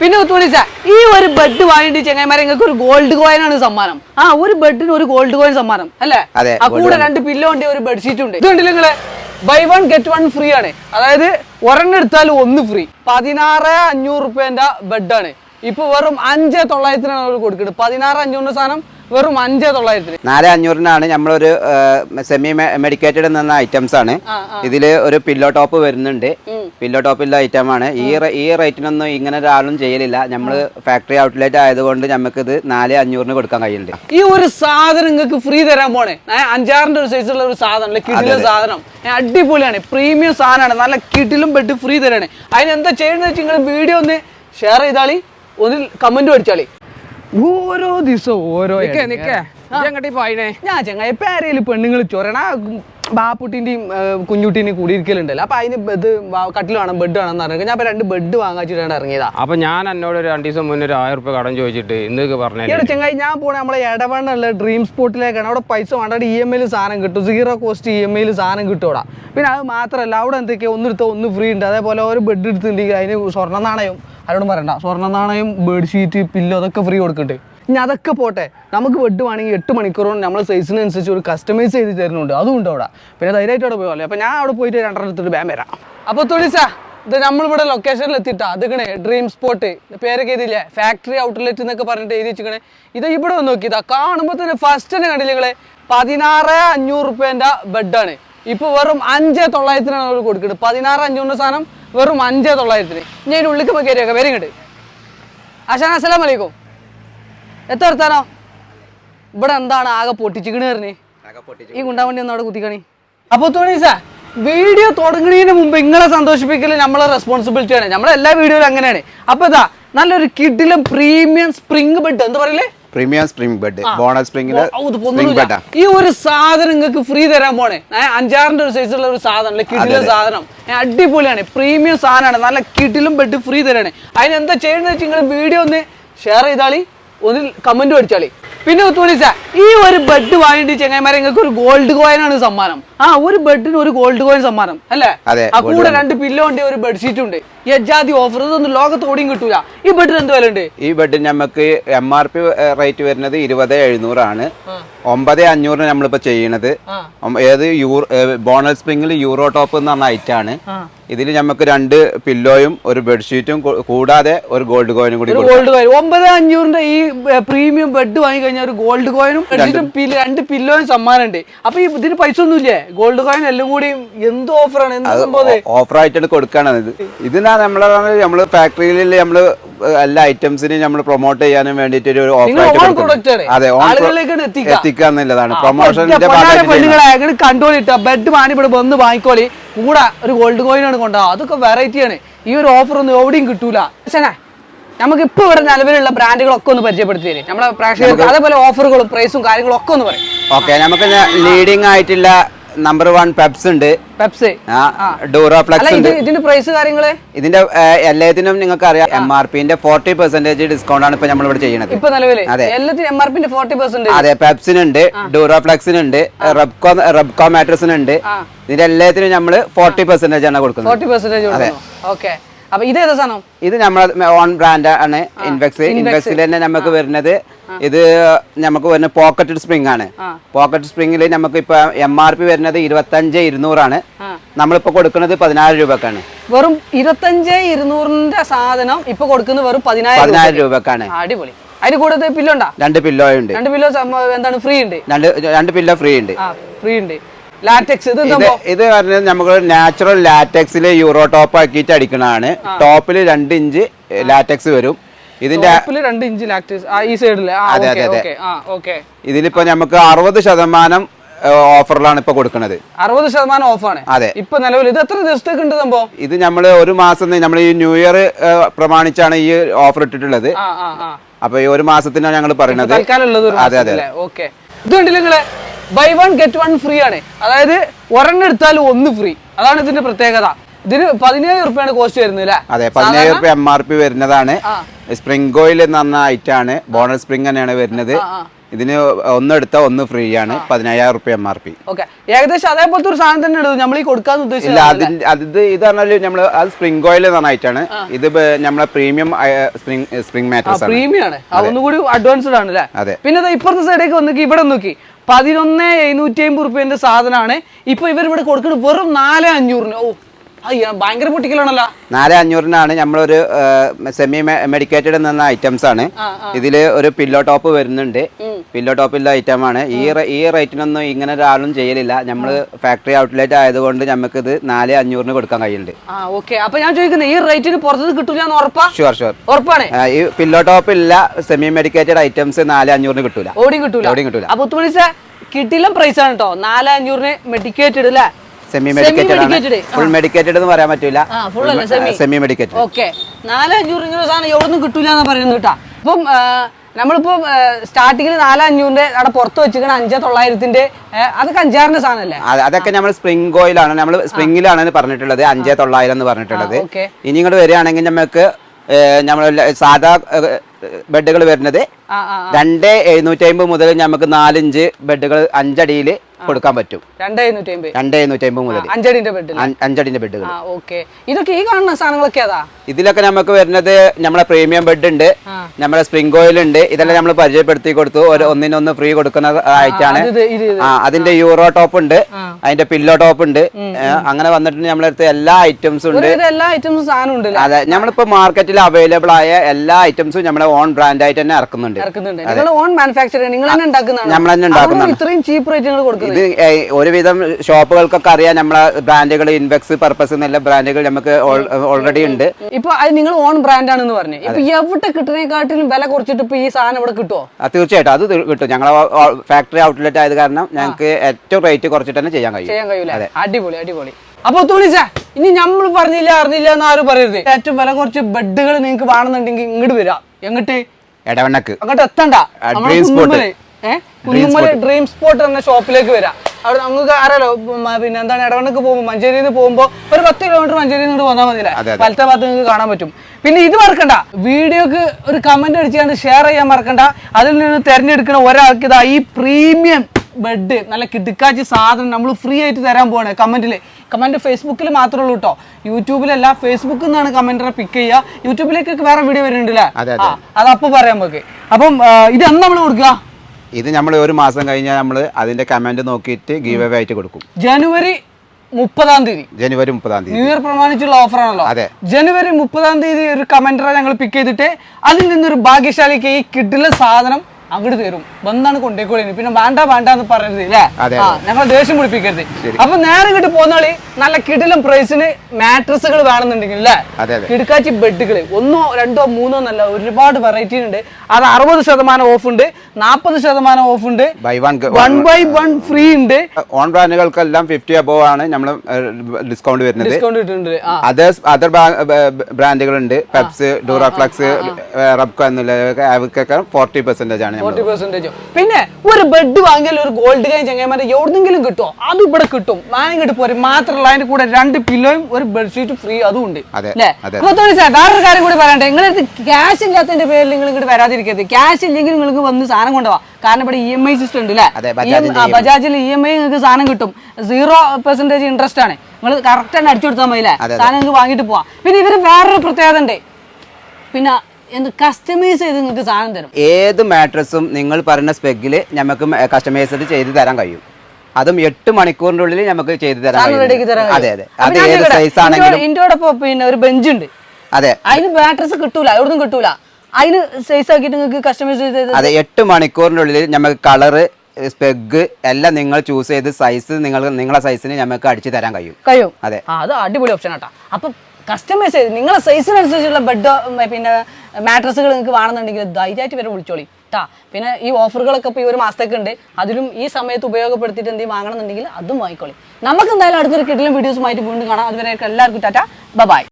പിന്നെ ഒത്തുമണിച്ച ഈ ഒരു ബെഡ് വാങ്ങിയിട്ട് ചെങ്ങായിമാരെ നിങ്ങൾക്ക് ഒരു ഗോൾഡ് കോയിൻ ആണ് സമ്മാനം. ആ ഒരു ബെഡിന് ഒരു ഗോൾഡ് കോയിൻ സമ്മാനം അല്ലേ? ആ കൂടെ. രണ്ട് പില്ലോ ഉണ്ട് ഒരു ബെഡ്ഷീറ്റ് ഉണ്ട്. ഇതുണ്ടല്ലോ നിങ്ങൾ? Buy one get one free ആണ്. അതായത് ഒരെണ്ണം എടുത്താൽ ഒന്ന് ഫ്രീ പതിനാറ് അഞ്ഞൂറ് റുപ്യന്റെ ബെഡാണ് ഇപ്പൊ വെറും അഞ്ച് തൊള്ളായിരത്തിനാണ് അവർ കൊടുക്കുന്നത് പതിനാറ് അഞ്ഞൂറിന്റെ സാധനം വെറും അഞ്ച് തൊള്ളായിരത്തിന്. നാല് അഞ്ഞൂറിനാണ് നമ്മളൊരു സെമി മെഡിക്കേറ്റഡ് എന്ന ഐറ്റംസ് ആണ്. ഇതിൽ ഒരു പില്ലോ ടോപ്പ് വരുന്നുണ്ട്. പില്ലോ ടോപ്പുള്ള ഐറ്റം ആണ്. ഈ ഈ റേറ്റിനൊന്നും ഇങ്ങനെ ഒരാളും ചെയ്യലില്ല. നമ്മൾ ഫാക്ടറി ഔട്ട്ലെറ്റ് ആയതുകൊണ്ട് നമുക്ക് ഇത് നാല് അഞ്ഞൂറിന് കൊടുക്കാൻ കഴിയുന്നുണ്ട്. ഈ ഒരു സാധനം നിങ്ങൾക്ക് ഫ്രീ തരാൻ പോണേ. അഞ്ചാറിന്റെ ഒരു സൈസുള്ള ഒരു സാധനം സാധനം. അടിപൊളിയാണ്. പ്രീമിയം സാധനമാണ്. നല്ല കിടിലും ബെഡ് ഫ്രീ തരാണ്. അതിന് എന്താ ചെയ്യുന്നത് വെച്ചാൽ നിങ്ങൾ വീഡിയോ ഒന്ന് ഷെയർ ചെയ്താളി. ഒന്ന് കമന്റ് പഠിച്ചാളി ഓരോ ദിവസവും ഓരോ നിക്കേ നിക്കേ. ഞാൻ ചങ്ങായി പേരയിൽ പെണ്ണുങ്ങൾ ചൊരണ കുഞ്ഞുട്ടിന്റെയും കൂടി ഇരിക്കലുണ്ടല്ലോ അപ്പൊ അതിന് ഇത് കട്ടിൽ വേണം ബെഡ് വേണം എന്ന് പറഞ്ഞു ഞാൻ ഇപ്പൊ രണ്ട് ബെഡ് വാങ്ങാച്ചിട്ടാണ് ഇറങ്ങിയതാ. അപ്പൊ ഞാൻ എന്നോട് ഒരു രണ്ടു ദിവസം മുന്നേ ഒരു ആയിരം റുപ്യ കടം ചോദിച്ചിട്ട് ഇന്ന് പറഞ്ഞു ചെങ്ങായി ഞാൻ പോണേ നമ്മളെ ഇടവണ്ണുള്ള ഡ്രീം സ്പോട്ടിലേക്കാണ് അവിടെ പൈസ വേണ്ട ഇ എം ഐയിൽ സാധനം കിട്ടും. സീറോ കോസ്റ്റ് ഇ എം ഐയിൽ സാധനം കിട്ടും അവിടെ. പിന്നെ അത് മാത്രമല്ല അവിടെ എന്തൊക്കെയാ ഒന്നെടുത്ത ഒന്ന് ഫ്രീ ഉണ്ട്. അതേപോലെ ഒരു ബെഡ് എടുത്തിട്ടുണ്ടെങ്കിൽ അതിന് സ്വർണ നാണയം ആരോടും പറയണ്ട. സ്വർണ നാണയം ബെഡ്ഷീറ്റ് പില്ലോ അതൊക്കെ ഫ്രീ കൊടുക്കുന്നുണ്ട് ഇനി അതൊക്കെ പോട്ടെ. നമുക്ക് ബെഡ് വേണമെങ്കിൽ എട്ട് മണിക്കൂറോളം നമ്മളെ സൈസിനനുസരിച്ച് ഒരു കസ്റ്റമൈസ് ചെയ്ത് തരുന്നുണ്ട്. അതും ഉണ്ട് അവിടെ. പിന്നെ ധൈര്യമായിട്ട് അവിടെ പോയാലേ അപ്പോൾ ഞാൻ അവിടെ പോയിട്ട് രണ്ടെണ്ണത്തിട്ട് ബാൻ വരാം. അപ്പോൾ തൊഴിച്ചാ ഇത് നമ്മളിവിടെ ലൊക്കേഷനിൽ എത്തിയിട്ടാ. അതിക്കണേ ഡ്രീം സ്പോട്ട് പേരൊക്കെ എഴുതിയില്ലേ? ഫാക്ടറി ഔട്ട്ലെറ്റ് എന്നൊക്കെ പറഞ്ഞിട്ട് എഴുതി വെച്ചിക്കണേ ഇത് ഇവിടെ ഒന്ന് നോക്കിയതാ. കാണുമ്പോൾ തന്നെ ഫസ്റ്റ് തന്നെ കണ്ടില്ല നിങ്ങളെ? പതിനാറ് അഞ്ഞൂറ് റുപ്യേന്റെ ബെഡാണ് ഇപ്പോൾ വെറും അഞ്ച് തൊള്ളായിരത്തിനാണ് അവർ കൊടുക്കുന്നത്. പതിനാറ് അഞ്ഞൂറിന്റെ സാധനം വെറും അഞ്ച് തൊള്ളായിരത്തിന്. ഞാൻ ഉള്ളിക്ക് പോയി കയറിയൊക്കെ. വരും ഇങ്ങോട്ട്. അശാൻ അസ്സലാം വലൈക്കും എത്ര എടുത്താനോ ഇവിടെ എന്താണ് ആകെ പൊട്ടിച്ചിക്കണ് പറഞ്ഞേ. ഈ ഗുണ്ടാവണ്ടി ഒന്ന് അവിടെ കുത്തിക്കണി. അപ്പൊ തോണീസ വീഡിയോ തുടങ്ങുന്നതിന് മുമ്പ് നിങ്ങളെ സന്തോഷിപ്പിക്കൽ നമ്മളെ റെസ്പോൺസിബിലിറ്റി ആണ്. നമ്മളെ എല്ലാ വീഡിയോയിലും അങ്ങനെയാണ്. അപ്പൊ ഇതാ നല്ലൊരു കിഡിലും പ്രീമിയം സ്പ്രിംഗ് ബെഡ് എന്താ പറയലേ? പ്രീമിയം സ്പ്രിംഗ് ബെഡ് ബോണസ് സ്പ്രിംഗിൽ. ഈ ഒരു സാധനം നിങ്ങൾക്ക് ഫ്രീ തരാൻ പോണേ. അഞ്ചാറിന്റെ ഒരു സൈസുള്ള ഒരു സാധനം അല്ലെ സാധനം. അടിപൊളിയാണ്. പ്രീമിയം സാധനമാണ്. നല്ല കിടിലും ബെഡ് ഫ്രീ തരാണ്. അതിന് എന്താ ചെയ്യണമെന്ന് വെച്ചാൽ നിങ്ങൾ വീഡിയോ ഒന്ന് ഷെയർ ചെയ്താളി. ഒന്ന് കമന്റ് പഠിച്ചാളി പിന്നെ ഒത്തുമണിച്ച ഈ ഒരു ബെഡ് വാങ്ങിയിട്ട് ചെങ്ങന്മാരെ നിങ്ങൾക്ക് ഒരു ഗോൾഡ് കോയിൻ ആണ് സമ്മാനം. ആ ഒരു ബെഡിന് ഒരു ഗോൾഡ് കോയിൻ സമ്മാനം അല്ലേ? ആ കൂടെ രണ്ട് പില്ലോ ഉണ്ട് ഒരു ബെഡ്ഷീറ്റ് ഉണ്ട്. യജാതി ഓഫർ ഇതൊന്നും ലോകത്തോടെയും കിട്ടൂല. ഈ ബെഡിന് എന്ത് വില ഉണ്ട്? ഈ ബെഡ് നമുക്ക് എം ആർ പി റേറ്റ് വരുന്നത് ഇരുപത് എഴുന്നൂറാണ് ഒമ്പത് അഞ്ഞൂറിന് നമ്മളിപ്പോ ചെയ്യണത്. ഏത് യൂറോ ബോണൽ സ്പ്രിംഗിൽ യൂറോ ടോപ്പ് എന്ന് പറഞ്ഞ ഐറ്റാണ് ആണ്. ഇതിൽ നമുക്ക് രണ്ട് പില്ലോയും ഒരു ബെഡ്ഷീറ്റും കൂടാതെ ഒരു ഗോൾഡ് കോയിനും കൂടി ഗോൾഡ് കോയിൻ ഒമ്പത് അഞ്ഞൂറിന്റെ ഈ പ്രീമിയം ബെഡ് വാങ്ങി കഴിഞ്ഞാൽ ഒരു ഗോൾഡ് കോയിനും രണ്ട്. പില്ലോയും സമ്മാനമുണ്ട്. അപ്പൊ ഇതിന് പൈസ ഒന്നുമില്ലേ? ഗോൾഡ് കോയിൻ എല്ലാം കൂടി എന്ത് ഓഫറാണ് എന്ത് സംഭവം? ഓഫർ ആയിട്ടാണ് കൊടുക്കുകയാണ് ഇത്. ഇതിനാ നമ്മളെ നമ്മൾ ഫാക്ടറിയിൽ നമ്മൾ എല്ലാ ഐറ്റംസിനും നമ്മൾ പ്രൊമോട്ട് ചെയ്യാനും വേണ്ടിട്ട് ഒരു ഓഫർ ആയിട്ട്. അതെ എത്തിക്കുക. എന്നുള്ളതാണ്. പ്രൊമോഷന്റെ. പെണ്ണുങ്ങളെ കണ്ടോളിട്ട ബെഡ് ഇവിടെ വന്ന് വാങ്ങിക്കോളി. കൂടെ ഒരു ഗോൾഡ് കോയിൻ ആണ് കൊണ്ടുപോകുക അതൊക്കെ വെറൈറ്റിയാണ് ഈ ഒരു ഓഫർ ഒന്നും എവിടെയും കിട്ടൂല. ശനെ നമുക്ക് ഇപ്പൊ ഇവിടെ നിലവിലുള്ള ബ്രാൻഡുകളൊക്കെ ഒന്ന് പരിചയപ്പെടുത്തി തരും നമ്മുടെ പ്രേക്ഷകർക്ക് അതേപോലെ ഓഫറുകളും പ്രൈസും കാര്യങ്ങളും ഒക്കെ ഒന്ന് പറയും. ഓക്കെ നമുക്ക് ലീഡിംഗ് ആയിട്ടുള്ള നമ്പർ വൺ പെപ്സ് ഉണ്ട്. പെപ്സ് ഡോറോ ഡൂറോപ്ലക്സ് ഉണ്ട്. ഇതിന്റെ പ്രൈസ് കാര്യങ്ങൾ? ഇതിന്റെ എല്ലാത്തിനും നിങ്ങൾക്ക് അറിയാം എം ആർ പിന്റെ ഫോർട്ടി പെർസെന്റേജ് ഡിസ്കൗണ്ട് ആണ് ഇപ്പൊ നമ്മളിവിടെ ചെയ്യുന്നത് ഇപ്പൊ നിലവിൽ അതെ. എല്ലാത്തിനും എം ആർ പിന്റെ ഫോർട്ടി പെർസെന്റ് അതെ പെപ്സിനുണ്ട് ഡൂറോപ്ലക്സിനുണ്ട് റബ്കോ റബ്കോ മാട്രസിനുണ്ട്. ഇതിന്റെ എല്ലാത്തിനും നമ്മൾ ഫോർട്ടി പെർസെന്റേജ് ആണ് കൊടുക്കുന്നത്. ഫോർട്ടി പെർസെന്റേജ് ഓക്കെ അപ്പൊ ഇത് ഏതാ സാധനം? ഇത് നമ്മളെ ഓൺ ബ്രാൻഡ് ആണ് ഇൻവെക്സ് ഇൻവെക്സിൽ തന്നെ നമുക്ക് വരുന്നത് ഇത് നമുക്ക് വരുന്ന പോക്കറ്റഡ് സ്പ്രിംഗ് ആണ്. പോക്കറ്റ് സ്പ്രിംഗിൽ നമുക്ക് ഇപ്പൊ എം ആർ പി വരുന്നത് ഇരുപത്തഞ്ച് ഇരുന്നൂറാണ്. നമ്മളിപ്പോ കൊടുക്കുന്നത് പതിനാറ് രൂപക്കാണ്. വെറും ഇരുപത്തഞ്ച് ഇരുന്നൂറിന്റെ സാധനം ഇപ്പൊ കൊടുക്കുന്നത് വെറും പതിനായിരം രൂപക്കാണ്. അടിപൊളി. അതിന് കൂടുതൽ പില്ലോ ഉണ്ടോ രണ്ട് പില്ലോ ഉണ്ട്. രണ്ട് പില്ലോ എന്താണ് ഫ്രീ ഉണ്ട്? രണ്ട് രണ്ട് പില്ലോ ഫ്രീ ഉണ്ട്. ഫ്രീ ഉണ്ട്. ലാറ്റക്സ് ഇത് ഇത് പറഞ്ഞത് നമുക്ക് നാച്ചുറൽ ലാറ്റക്സിൽ യൂറോ ടോപ്പ് ആക്കിയിട്ട് അടിക്കണതാണ്. ടോപ്പിൽ രണ്ട് ഇഞ്ച് ലാറ്റക്സ് വരും. ഇതിന്റെ രണ്ട് ഇഞ്ച് ലാറ്റക്സ് ഈ അതെ, അതെ, അതെ. ഇതിലിപ്പോ നമുക്ക് അറുപത് ശതമാനം ഓഫറിലാണ് ഇപ്പൊ കൊടുക്കുന്നത് അറുപത് ശതമാനം ഓഫാണ് അതെ. ഇപ്പൊ നിലവിൽ ഇത് എത്ര ദിവസത്തേക്ക് ഉണ്ട് സംഭവം? ഇത് നമ്മൾ ഒരു മാസം നമ്മൾ ഈ ന്യൂ ഇയർ പ്രമാണിച്ചാണ് ഈ ഓഫർ ഇട്ടിട്ടുള്ളത്. അപ്പൊ ഈ ഒരു മാസത്തിനാണ് ഞങ്ങൾ പറയുന്നത് അതെ അതെ ഓക്കെ ഇത് കണ്ടില്ല നിങ്ങൾ? Buy one get one free ആണ്. അതായത് ഒരെണ്ണം എടുത്താൽ ഒന്ന് ഫ്രീ അതാണ് ഇതിന്റെ പ്രത്യേകത. ഇതിന് പതിനേഴ് റുപ്യാണ് കോസ്റ്റ് വരുന്നത് അല്ലേ? അതെ പതിനേഴ് റുപ്യ എം ആർ പി വരുന്നതാണ്. സ്പ്രിംഗ് ഓയിൽ എന്ന് പറഞ്ഞ ഐറ്റാണ് ബോണൽ സ്പ്രിംഗ് തന്നെയാണ് വരുന്നത്. ഇതിന് ഒന്ന് എടുത്താൽ ഒന്ന് ഫ്രീ ആണ്. പതിനയ്യായിരം റുപ്യ എം ആർ പി ഓക്കെ ഏകദേശം അതേപോലത്തെ ഒരു സാധനം തന്നെ നമ്മൾ ഈ കൊടുക്കാൻ ഉദ്ദേശിച്ചില്ല അതിന്റെ അത് ഇത് പറഞ്ഞാൽ നമ്മൾ അത് സ്പ്രിംഗ് ഓയിൽ നന്നായിട്ടാണ് ഇത് നമ്മളെ പ്രീമിയം സ്പ്രിംഗ് സ്പ്രിംഗ് മാറ്റേഴ്സ് ആണ്. പ്രീമിയം ആണ്. ഒന്നുകൂടി അഡ്വാൻസ്ഡ് ആണ് അല്ലേ? അതെ. പിന്നെ ഇപ്പുറത്തെ സൈഡേക്ക് വന്നിട്ട് ഇവിടെ നോക്കി. പതിനൊന്ന് എഴുന്നൂറ്റി അമ്പത് റുപ്യന്റെ സാധനമാണ്. ഇപ്പൊ ഇവർ ഇവിടെ കൊടുക്കുന്നത് വെറും നാല് അഞ്ഞൂറിന്. ഓ ഭയങ്കര പൊട്ടിക്കലാണല്ലോ. നാല് അഞ്ഞൂറിനാണ് നമ്മളൊരു സെമി മെഡിക്കേറ്റഡ് എന്ന ഐറ്റംസ് ആണ്. ഇതിൽ ഒരു പില്ലോ ടോപ്പ് വരുന്നുണ്ട്. പില്ലോ ടോപ്പിലുള്ള ഐറ്റം ആണ്. ഈ ഈ റേറ്റിനൊന്നും ഇങ്ങനെ ഒരാളും ചെയ്യലില്ല. നമ്മൾ ഫാക്ടറി ഔട്ട്ലെറ്റ് ആയതുകൊണ്ട് നമുക്ക് ഇത് നാല് അഞ്ഞൂറിന് കൊടുക്കാൻ കഴിയുന്നുണ്ട്. ആ ഓക്കെ അപ്പൊ ഞാൻ ചോദിക്കുന്നത് ഈ റേറ്റിന് പുറത്ത് കിട്ടൂല എന്ന് ഉറപ്പാ? ഷുവർ ഷുവർ ഉറപ്പാണ്? ഈ പില്ലോ ടോപ്പില്ല സെമി മെഡിക്കേറ്റഡ് ഐറ്റംസ് നാല് അഞ്ഞൂറിന് കിട്ടൂല. ഓടിയും കിട്ടൂല. എവിടെയും കിട്ടൂല. അപ്പൊ കിട്ടില്ല പ്രൈസ് ആണ് കേട്ടോ നാല് അഞ്ഞൂറിന് മെഡിക്കേറ്റഡ് അല്ലേ സെമി മെഡിക്കേറ്റഡ് ആണ് ഫുൾ മെഡിക്കേറ്റഡ് എന്ന് പറയാൻ പറ്റില്ല സെമി മെഡിക്കേറ്റഡ് ഓക്കെ നാലഞ്ഞൂറ് സാധനം എവിടെ കിട്ടൂല എന്നാ പറയുന്നത് കേട്ടാ. അപ്പം നമ്മളിപ്പോ സ്റ്റാർട്ടിങ്ങിൽ നാലഞ്ഞൂറിന്റെ അവിടെ പുറത്ത് വെച്ചിരിക്കണ അഞ്ച് തൊള്ളായിരത്തിന്റെ അതൊക്കെ അഞ്ചാറിന്റെ സാധനമല്ലേ? അതൊക്കെ നമ്മൾ സ്പ്രിംഗ് ഓയിലാണ് നമ്മൾ സ്പ്രിംഗിലാണ് പറഞ്ഞിട്ടുള്ളത്. അഞ്ചേ തൊള്ളായിരം എന്ന് പറഞ്ഞിട്ടുള്ളത്. ഇനി ഇങ്ങോട്ട് വരികയാണെങ്കിൽ നമുക്ക് നമ്മൾ സാധാ ബെഡുകൾ വരുന്നത് രണ്ട് എഴുന്നൂറ്റി അമ്പത് മുതൽ നമുക്ക് നാലഞ്ച് ബെഡുകൾ അഞ്ചടിയിൽ കൊടുക്കാൻ പറ്റും. രണ്ടേ അമ്പത് മുതൽ. അഞ്ചടിന്റെ ബെഡ് അഞ്ചടിന്റെ ബെഡുകൾ ഓക്കെ. ഇതൊക്കെ ഈ കാണുന്ന സാധനങ്ങളൊക്കെ ഇതിലൊക്കെ നമുക്ക് വരുന്നത് നമ്മളെ പ്രീമിയം ബെഡ് ഉണ്ട്. നമ്മളെ സ്പ്രിംഗ് ഓയിൽ ഉണ്ട് ഇതെല്ലാം നമ്മൾ പരിചയപ്പെടുത്തി കൊടുത്തു. ഒരു ഒന്നിനൊന്ന് ഫ്രീ കൊടുക്കുന്ന ആയിട്ടാണ്. അതിന്റെ യൂറോ ടോപ്പ് ഉണ്ട് അതിന്റെ പില്ലോ ടോപ്പ് ഉണ്ട്. അങ്ങനെ വന്നിട്ട് നമ്മളെ അടുത്ത് എല്ലാ ഐറ്റംസും ഉണ്ട്. എല്ലാ ഐറ്റംസും സാധനം അതെ നമ്മളിപ്പോ മാർക്കറ്റിൽ അവൈലബിൾ ആയ എല്ലാ ഐറ്റംസും നമ്മുടെ ഓൺ ബ്രാൻഡ് ആയിട്ട് തന്നെ ഇറക്കുന്നുണ്ട്. ഓൺ ഉണ്ടാക്കുന്നതാണ്? നമ്മൾ തന്നെ ഉണ്ടാക്കുന്നതാണ്. ഇത്രയും ചീപ്പ് റേറ്റ് കൊടുക്കുന്നത് ഇത് ഒരുവിധം ഷോപ്പുകൾക്കൊക്കെ അറിയാം നമ്മളെ ബ്രാൻഡുകൾ ഇൻവെക്സ് പർപ്പസ് എന്നുള്ള ബ്രാൻഡുകൾ നമുക്ക് ഓൾറെഡി ഉണ്ട്. ഇപ്പൊ അത് നിങ്ങൾ ഓൺ ബ്രാൻഡ് ആണെന്ന് പറഞ്ഞു ഇപ്പൊ എവിടെ കിട്ടുന്നതിനെക്കാട്ടിലും വില കുറച്ചിട്ട് ഇപ്പൊ ഈ സാധനം ഇവിടെ കിട്ടുമോ തീർച്ചയായിട്ടും. അത് കിട്ടും. ഞങ്ങളെ ഫാക്ടറി ഔട്ട്ലെറ്റ് ആയത് കാരണം ഞങ്ങൾക്ക് ഏറ്റവും റേറ്റ് കുറച്ചിട്ട് തന്നെ ചെയ്യാൻ കഴിയും. ചെയ്യാൻ കഴിയൂല? അടിപൊളി അടിപൊളി. അപ്പൊ തുണിച്ച ഇനി നമ്മൾ പറഞ്ഞില്ല അറിഞ്ഞില്ല എന്ന് ആരും പറയരുത്. ഏറ്റവും വില കുറച്ച് ബെഡുകൾ നിങ്ങൾക്ക് വേണമെന്നുണ്ടെങ്കിൽ ഇങ്ങോട്ട് വരാം. എങ്ങോട്ട്? എടവണ്ണക്ക്. അങ്ങോട്ട് എത്തണ്ട. Dream Spot. കുന്നുമ്മൽ, ഏ? കുന്നുമ്മൽ ഡ്രീം സ്പോട്ട് എന്ന ഷോപ്പിലേക്ക് വരാം. അവിടെ നമുക്ക് അറിയാലോ പിന്നെ എന്താണ് ഇടവണ്ണക്ക് പോകുമ്പോൾ മഞ്ചേരിയിൽ നിന്ന് പോകുമ്പോൾ ഒരു പത്ത് കിലോമീറ്റർ മഞ്ചേരിയിൽ നിന്ന് വന്നാൽ മതിയില്ലേ. വലത്തെ ഭാഗത്ത് നിങ്ങൾക്ക് കാണാൻ പറ്റും. പിന്നെ ഇത് മറക്കണ്ട. വീഡിയോക്ക് ഒരു കമന്റ് അടിച്ചാണ്ട് ഷെയർ ചെയ്യാൻ മറക്കണ്ട. അതിൽ നിന്ന് തിരഞ്ഞെടുക്കുന്ന ഒരാൾക്ക് ഇതാ ഈ പ്രീമിയം ബെഡ് നല്ല കിടുക്കാച്ചി സാധനം നമ്മൾ ഫ്രീ ആയിട്ട് തരാൻ പോവാണ് കമന്റിൽ കമന്റ് ഫേസ്ബുക്കിൽ മാത്രമേ ഉള്ളൂ കേട്ടോ യൂട്യൂബിലല്ല ഫേസ്ബുക്കിൽ നിന്നാണ് കമന്ററെ പിക്ക് ചെയ്യുക. യൂട്യൂബിലേക്കൊക്കെ വേറെ വീഡിയോ വരുന്നുണ്ടല്ലേ അതെ, അപ്പോൾ പറയാം നമുക്ക്. അപ്പം ഇത് എന്ന് നമ്മൾ കൊടുക്കുക. ഇത് നമ്മൾ ഒരു മാസം കഴിഞ്ഞാൽ നമ്മൾ അതിന്റെ കമന്റ് നോക്കിയിട്ട് ഗീവ് അവേ ആയിട്ട് കൊടുക്കും. ജനുവരി മുപ്പതാം തീയതി. ജനുവരി മുപ്പതാം തീയതി. ന്യൂ ഇയർ പ്രമാണിച്ചുള്ള ഓഫർ ആണല്ലോ അതെ. ജനുവരി മുപ്പതാം തീയതി ഒരു കമന്ററെ ഞങ്ങൾ പിക്ക് ചെയ്തിട്ട് അതിൽ നിന്നൊരു ഭാഗ്യശാലിക്ക് ഈ കിഡിലെ സാധനം അങ്ങോട്ട് തരും. വന്നാണ് കൊണ്ടേക്കോളി. പിന്നെ വേണ്ട വേണ്ട എന്ന് പറയരുത് അല്ലേ ഞങ്ങൾ ദേഷ്യം പിടിപ്പിക്കരുത്. അപ്പൊ നേരെ ഇങ്ങോട്ട് പോന്നാളി നല്ല കിടിലും പ്രൈസിന് മാട്രസുകൾ വേണമെന്നുണ്ടെങ്കിൽ അല്ലേ കിടക്കാച്ചി ബെഡുകൾ ഒന്നോ രണ്ടോ മൂന്നോ എന്നല്ല ഒരുപാട് വെറൈറ്റി ഉണ്ട് അത് അറുപത് ശതമാനം ഓഫ് ഉണ്ട്. നാൽപ്പത് ശതമാനം ഓഫ് ഉണ്ട്. Buy one one buy one free ഉണ്ട് ഓൺ ബ്രാൻഡുകൾക്കെല്ലാം ഫിഫ്റ്റി അബോവ് ആണ് നമ്മൾ ഡിസ്കൗണ്ട് വരുന്നത്. ഡിസ്കൗണ്ട് ഇട്ടിട്ടുണ്ട് അതർ അതർ ബ്രാൻഡുകളുണ്ട് പെപ്സ് ഡൂറാഫ്ലക്സ് റബ്കോ എന്നുള്ള അവർക്കൊക്കെ ഫോർട്ടി പെർസെന്റേജ് ആണ്. ഫോർട്ടി പെർസെന്റേജ് പിന്നെ ഒരു ബെഡ് വാങ്ങിയാൽ ഒരു ഗോൾഡ് കൈ ചങ്ങന്മാരെ എവിടെന്നെങ്കിലും കിട്ടുമോ അത് ഇവിടെ കിട്ടും. വാങ്ങി കിട്ടും പോരെ. മാത്രമല്ല അതിന്റെ കൂടെ രണ്ട് പില്ലോയും ഒരു ബെഡ്ഷീറ്റ് ഫ്രീ അതും ഉണ്ട്. അല്ലേ. അപ്പൊ വേറൊരു കാര്യം കൂടി പറയട്ടെ നിങ്ങളടുത്ത് ക്യാഷ് ഇല്ലാത്തതിന്റെ പേരിൽ നിങ്ങൾ ഇങ്ങോട്ട് വരാതിരിക്കരുത്. ക്യാഷ് ഇല്ലെങ്കിൽ നിങ്ങൾക്ക് വന്ന് സാധനം കൊണ്ടുപോവാം കാരണം ഇവിടെ ഇ എം ഐ സിസ്റ്റം ഉണ്ട് അല്ലേ? ബജാജിന്റെ ആ, ബജാജിൽ ഇ എം ഐ നിങ്ങൾക്ക് സാധനം കിട്ടും. സീറോ പെർസെന്റേജ് ഇൻട്രസ്റ്റ് ആണ്. നിങ്ങൾ കറക്റ്റ് ആയിട്ട് അടിച്ചു കൊടുത്താൽ മതി അല്ലേ. സാധനം നിങ്ങൾക്ക് വാങ്ങിയിട്ട് പോവാം. പിന്നെ ഇവർ വേറൊരു പ്രത്യേകത ഉണ്ട്. പിന്നെ എന്ത് കസ്റ്റമൈസ് ചെയ്ത് നിങ്ങൾക്ക് സാധനം തരും. ഏത് മാട്രസും നിങ്ങൾ പറയുന്ന സ്പെഗിൽ നമുക്ക് കസ്റ്റമൈസ് ചെയ്ത് തരാൻ കഴിയും. അതും എട്ട് മണിക്കൂറിന്റെ ഉള്ളിൽ നമുക്ക് ചെയ്ത് തരാം അതെ അതെ. അത് ഏത് സൈസ് ആണെങ്കിലും ഇന്ത്യയോടൊപ്പം പിന്നെ ഒരു ബെഞ്ച് ഉണ്ട്. അതെ. അതിന് മാട്രസ് കിട്ടൂല എവിടുന്നും കിട്ടൂല. അതിന് സൈസ് ആക്കിയിട്ട് നിങ്ങൾക്ക് കസ്റ്റമൈസ് ചെയ്ത് അതെ എട്ട് മണിക്കൂറിന്റെ ഉള്ളിൽ നമുക്ക് കളറ് സ്പെഗ് എല്ലാം നിങ്ങൾ ചൂസ് ചെയ്ത് സൈസ് നിങ്ങൾ നിങ്ങളെ സൈസിന് നമുക്ക് അടിച്ചു തരാൻ കഴിയും. കഴിയും. അതെ. അത് അടിപൊളി ഓപ്ഷൻ ആട്ടാ. അപ്പൊ കസ്റ്റമൈസ് ചെയ്ത്. നിങ്ങളെ സൈസിനനുസരിച്ചുള്ള ബെഡ് പിന്നെ മാട്രസുകൾ നിങ്ങൾക്ക് വേണമെന്നുണ്ടെങ്കിൽ ധൈര്യമായിട്ട് വരെ വിളിച്ചോളി. ട്ടാ. പിന്നെ ഈ ഓഫറുകളൊക്കെ ഇപ്പോൾ ഈ ഒരു മാസത്തേക്ക് ഉണ്ട് അതിലും ഈ സമയത്ത് ഉപയോഗപ്പെടുത്തിയിട്ട് എന്തെങ്കിലും വാങ്ങണമെന്നുണ്ടെങ്കിൽ അതും വാങ്ങിക്കോളി. നമുക്ക് എന്തായാലും അടുത്തൊരു കിട്ടിലും വീഡിയോസുമായിട്ട് വീണ്ടും കാണാം. അതുവരെ എല്ലാവർക്കും ടാറ്റ. ബൈ